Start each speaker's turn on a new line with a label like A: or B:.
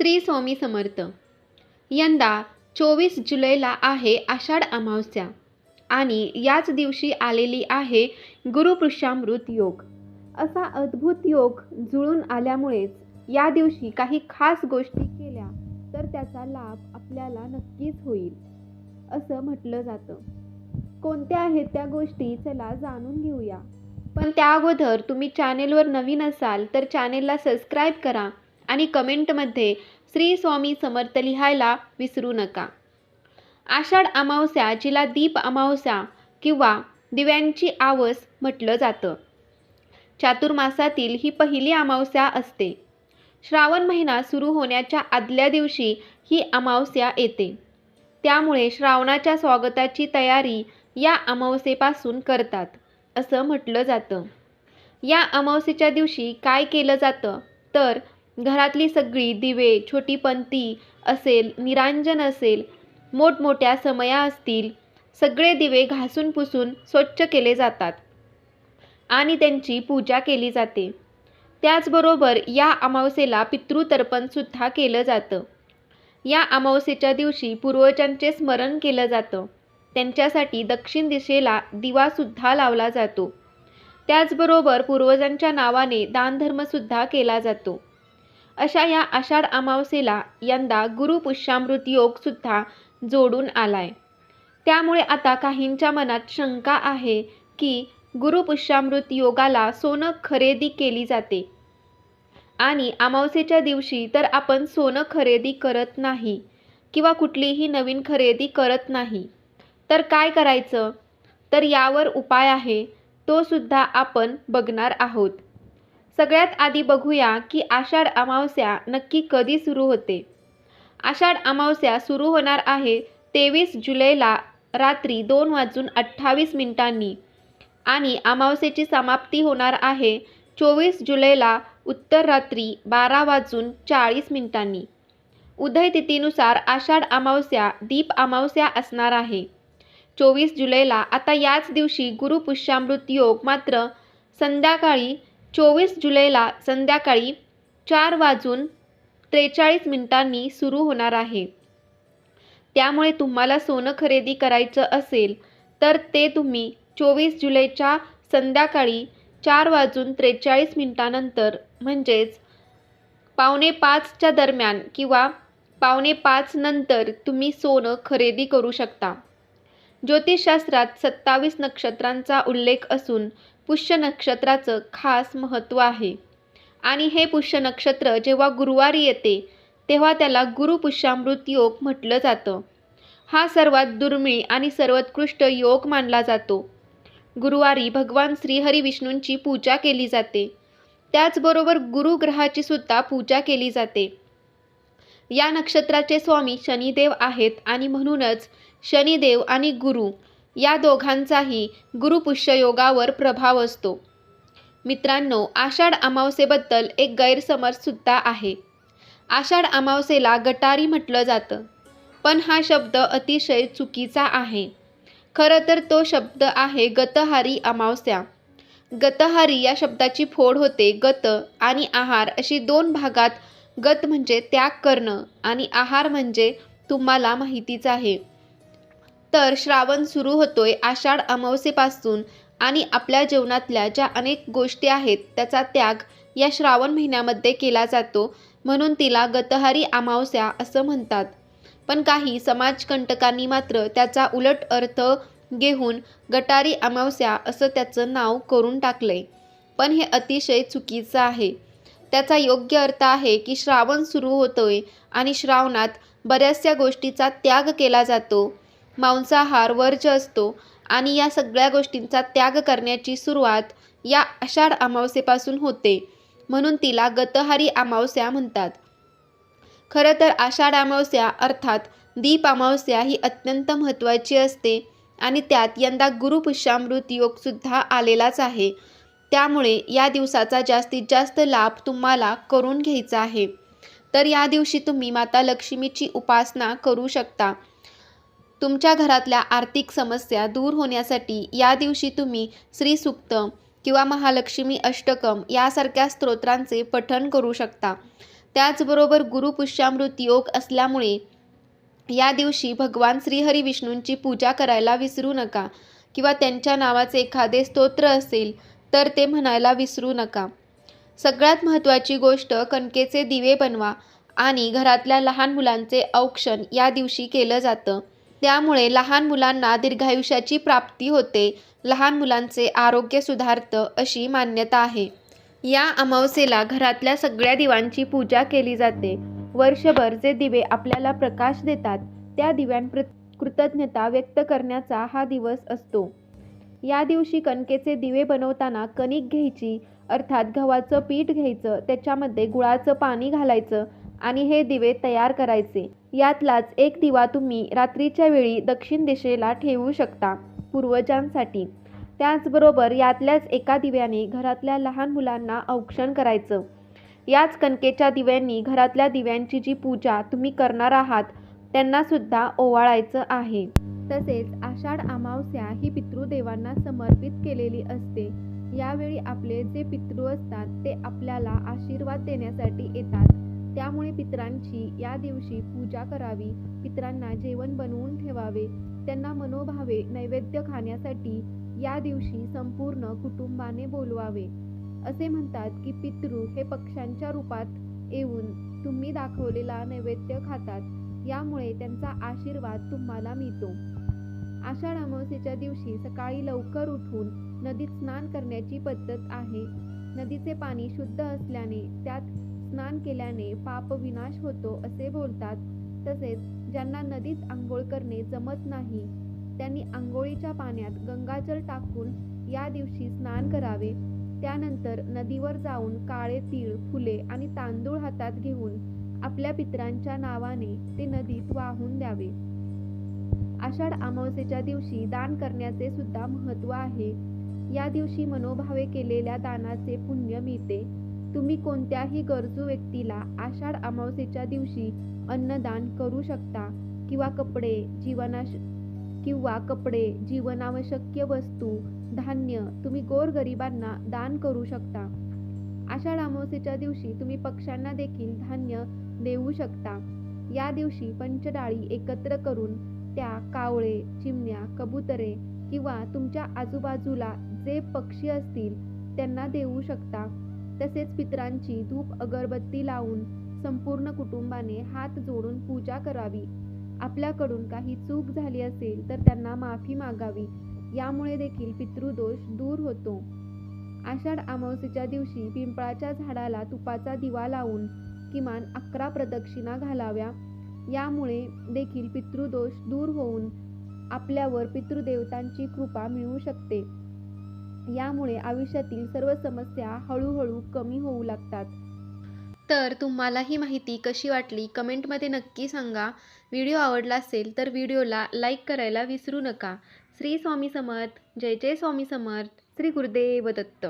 A: श्री स्वामी समर्थ. यंदा चोवीस जुलैला आहे आषाढ अमावस्या आणि याच दिवशी आलेली आहे गुरुपुष्यामृत योग. असा अद्भुत योग जुळून आल्यामुळेच या दिवशी काही खास गोष्टी केल्या तर त्याचा लाभ आपल्याला नक्कीच होईल असं म्हटलं जातं. कोणत्या आहेत त्या गोष्टी चला जाणून घेऊया. पण त्या अगोदर तुम्ही चॅनेलवर नवीन असाल तर चॅनेलला सबस्क्राईब करा आणि कमेंटमध्ये श्री स्वामी समर्थ लिहायला विसरू नका. आषाढ अमावस्या जिला दीप अमावस्या किंवा दिव्यांची आवस म्हटलं जातं. चातुर्मासातील ही पहिली अमावस्या असते. श्रावण महिना सुरू होण्याच्या आदल्या दिवशी ही अमावस्या येते. त्यामुळे श्रावणाच्या स्वागताची तयारी या अमावस्येपासून करतात असं म्हटलं जातं. या अमावस्येच्या दिवशी काय केलं जातं? तर घरातली सगळी दिवे छोटी पंती असेल निरांजन असेल मोठमोठ्या समया असतील सगळे दिवे घासून पुसून स्वच्छ केले जातात आणि त्यांची पूजा केली जाते. त्याचबरोबर या अमावस्येला पितृतर्पणसुद्धा केलं जातं. या अमावस्येच्या दिवशी पूर्वजांचे स्मरण केलं जातं. त्यांच्यासाठी दक्षिण दिशेला दिवासुद्धा लावला जातो. त्याचबरोबर पूर्वजांच्या नावाने दानधर्मसुद्धा केला जातो. अशा या आषाढ अमावस्येला यंदा गुरुपुष्यामृत योगसुद्धा जोडून आलाय. त्यामुळे आता काहींच्या मनात शंका आहे की गुरुपुष्यामृत योगाला सोनं खरेदी केली जाते. आणि अमावस्येच्या दिवशी तर आपण सोनं खरेदी करत नाही किंवा कुठलीही नवीन खरेदी करत नाही. तर काय करायचं? तर यावर उपाय आहे तो सुद्धा आपण बघणार आहोत. सगळ्यात आधी बघूया की आषाढ अमावस्या नक्की कधी सुरू होते. आषाढ अमावस्या सुरू होणार आहे तेवीस जुलैला रात्री दोन वाजून अठ्ठावीस मिनिटांनी आणि अमावस्येची समाप्ती होणार आहे चोवीस जुलैला उत्तर रात्री बारा वाजून चाळीस मिनिटांनी. उदय तिथीनुसार आषाढ अमावस्या दीप अमावस्या असणार आहे. चोवीस जुलैला आता याच दिवशी गुरुपुष्यामृत योग मात्र संध्याकाळी चोवीस जुलैला संध्याकाळी चार वाजून त्रेचाळीस मिनिटांनी सुरू होणार आहे. त्यामुळे तुम्हाला सोनं खरेदी करायचं असेल तर ते तुम्ही चोवीस जुलैच्या संध्याकाळी चार वाजून त्रेचाळीस मिनिटानंतर म्हणजेच पावणे पाचच्या दरम्यान किंवा पावणे पाच नंतर तुम्ही सोनं खरेदी करू शकता. ज्योतिषशास्त्रात सत्तावीस नक्षत्रांचा उल्लेख असून पुष्य नक्षत्राचं खास महत्त्व आहे. आणि हे पुष्य नक्षत्र जेव्हा गुरुवारी येते तेव्हा त्याला गुरुपुष्यामृत योग म्हटलं जातं. हा सर्वात दुर्मिळ आणि सर्वोत्कृष्ट योग मानला जातो. गुरुवारी भगवान श्रीहरी विष्णूंची पूजा केली जाते. त्याचबरोबर गुरुग्रहाची सुद्धा पूजा केली जाते. या नक्षत्राचे स्वामी शनिदेव आहेत आणि म्हणूनच शनिदेव आणि गुरु या दोघांचाही गुरुपुष्ययोगावर प्रभाव असतो. मित्रांनो आषाढ अमावसेबद्दल एक गैरसमजसुद्धा आहे. आषाढ अमावसेला गटारी म्हटलं जातं. पण हा शब्द अतिशय चुकीचा आहे. खरं तर तो शब्द आहे गतहारी अमावस्या. गतहारी या शब्दाची फोड होते गत आणि आहार अशी दोन भागात गत म्हणजे त्याग करणं आणि आहार म्हणजे तुम्हाला माहितीच आहे. तर श्रावण सुरू होतोय आषाढ अमावस्येपासून आणि आपल्या जीवनातल्या ज्या अनेक गोष्टी आहेत त्याचा त्याग या श्रावण महिन्यामध्ये केला जातो. म्हणून तिला गतहारी अमावस्या असं म्हणतात. पण काही समाजकंटकांनी मात्र त्याचा उलट अर्थ घेऊन गटारी अमावस्या असं त्याचं नाव करून टाकलंय. पण हे अतिशय चुकीचं आहे. त्याचा योग्य अर्थ आहे की श्रावण सुरू होतोय आणि श्रावणात बऱ्याचशा गोष्टीचा त्याग केला जातो. मांसाहार वर्ज असतो आणि या सगळ्या गोष्टींचा त्याग करण्याची सुरुवात या आषाढ अमावस्येपासून होते म्हणून तिला गतहारी अमावस्या म्हणतात. खरं तर आषाढ अमावस्या अर्थात दीप अमावस्या ही अत्यंत महत्त्वाची असते आणि त्यात यंदा गुरुपुष्यामृत योगसुद्धा आलेलाच आहे. त्यामुळे या दिवसाचा जास्तीत जास्त लाभ तुम्हाला करून घ्यायचा आहे. तर या दिवशी तुम्ही माता लक्ष्मीची उपासना करू शकता. तुमच्या घरातल्या आर्थिक समस्या दूर होण्यासाठी या दिवशी तुम्ही श्रीसुक्त किंवा महालक्ष्मी अष्टकम यासारख्या स्तोत्रांचे पठण करू शकता. त्याचबरोबर गुरुपुष्यामृत योग असल्यामुळे या दिवशी भगवान श्रीहरी विष्णूंची पूजा करायला विसरू नका किंवा त्यांच्या नावाचे एखादे स्तोत्र असेल तर ते म्हणायला विसरू नका. सगळ्यात महत्त्वाची गोष्ट कणकेचे दिवे बनवा आणि घरातल्या लहान मुलांचे औक्षण या दिवशी केलं जातं. त्यामुळे लहान मुलांना दीर्घायुष्याची प्राप्ती होते. लहान मुलांचे आरोग्य सुधारतं अशी मान्यता आहे. या अमावस्येला घरातल्या सगळ्या दिवांची पूजा केली जाते. वर्षभर जे दिवे आपल्याला प्रकाश देतात त्या दिव्यांप्र कृतज्ञता व्यक्त करण्याचा हा दिवस असतो. या दिवशी कणकेचे दिवे बनवताना कणिक घ्यायची अर्थात गव्हाचं पीठ घ्यायचं त्याच्यामध्ये गुळाचं पाणी घालायचं आणि हे दिवे तयार करायचे. यातलाच एक दिवा तुम्ही रात्रीच्या वेळी दक्षिण दिशेला ठेवू शकता पूर्वजांसाठी. त्याचबरोबर यातल्याच एका दिव्याने घरातल्या लहान मुलांना औक्षण करायचं. याच कणकेच्या दिव्यांनी घरातल्या दिव्यांची जी पूजा तुम्ही करणार आहात त्यांनासुद्धा ओवाळायचं आहे. तसेच आषाढ अमावस्या ही पितृदेवांना समर्पित केलेली असते. यावेळी आपले जे पितृ असतात ते आपल्याला आशीर्वाद देण्यासाठी येतात. त्यामुळे पितरांची या दिवशी पूजा करावी पितरांना जेवण बनवून ठेवावे त्यांना मनोभावे नैवेद्य खाण्यासाठी या दिवशी संपूर्ण कुटुंबाने बोलवावे. असे म्हणतात की पितृ हे पक्ष्यांच्या रूपात येऊन तुम्ही दाखवलेला नैवेद्य खातात यामुळे त्यांचा आशीर्वाद तुम्हाला मिळतो. आषाढ अमावस्येच्या दिवशी सकाळी लवकर उठून नदीत स्नान करण्याची पद्धत आहे. नदीचे पाणी शुद्ध असल्याने त्यात स्नान केल्याने पाप विनाश होतो असे बोलतात. तसेच ज्यांना नदीत आंघोळ करणे जमत नाही त्यांनी आंघोळीच्या पाण्यात गंगाजल टाकून या दिवशी स्नान करावे. त्यानंतर नदीवर जाऊन काळे तीळ फुले आणि तांदूळ हातात घेऊन आपल्या पितरांच्या नावाने ते नदीत वाहून द्यावे. आषाढ अमावस्येच्या दिवशी दान करण्याचे सुद्धा महत्त्व आहे. या दिवशी मनोभावे केलेल्या दानाचे पुण्य मिळते. तुम्ही कोणत्याही गरजू व्यक्तीला आषाढ अमावस्येच्या दिवशी अन्नदान करू शकता किंवा कपडे जीवनाश किंवा कपडे जीवनावश्यक वस्तू धान्य तुम्ही गोरगरिबांना दान करू शकता. आषाढ अमावस्येच्या दिवशी तुम्ही पक्ष्यांना देखील धान्य देऊ शकता. या दिवशी पंचडाळी एकत्र करून त्या कावळे चिमण्या कबुतरे किंवा तुमच्या आजूबाजूला जे पक्षी असतील त्यांना देऊ शकता. तसेच पितरांची धूप अगरबत्ती लावून संपूर्ण कुटुंबाने हात जोडून पूजा करावी. आपल्याकडून काही चूक झाली असेल तर त्यांना माफी मागावी. यामुळे देखील पितृदोष दूर होतो. आषाढ अमावस्येच्या दिवशी पिंपळाच्या झाडाला तुपाचा दिवा लावून किमान अकरा प्रदक्षिणा घालाव्या. यामुळे देखील पितृदोष दूर होऊन आपल्यावर पितृदेवतांची कृपा मिळू शकते. यामुळे आयुष्यातील सर्व समस्या हळूहळू कमी होऊ लागतात. तर तुम्हाला ही माहिती कशी वाटली? कमेंटमध्ये नक्की सांगा. व्हिडिओ आवडला असेल तर व्हिडिओला लाईक करायला विसरू नका. श्री स्वामी समर्थ. जय जय स्वामी समर्थ. श्री गुरुदेव दत्त.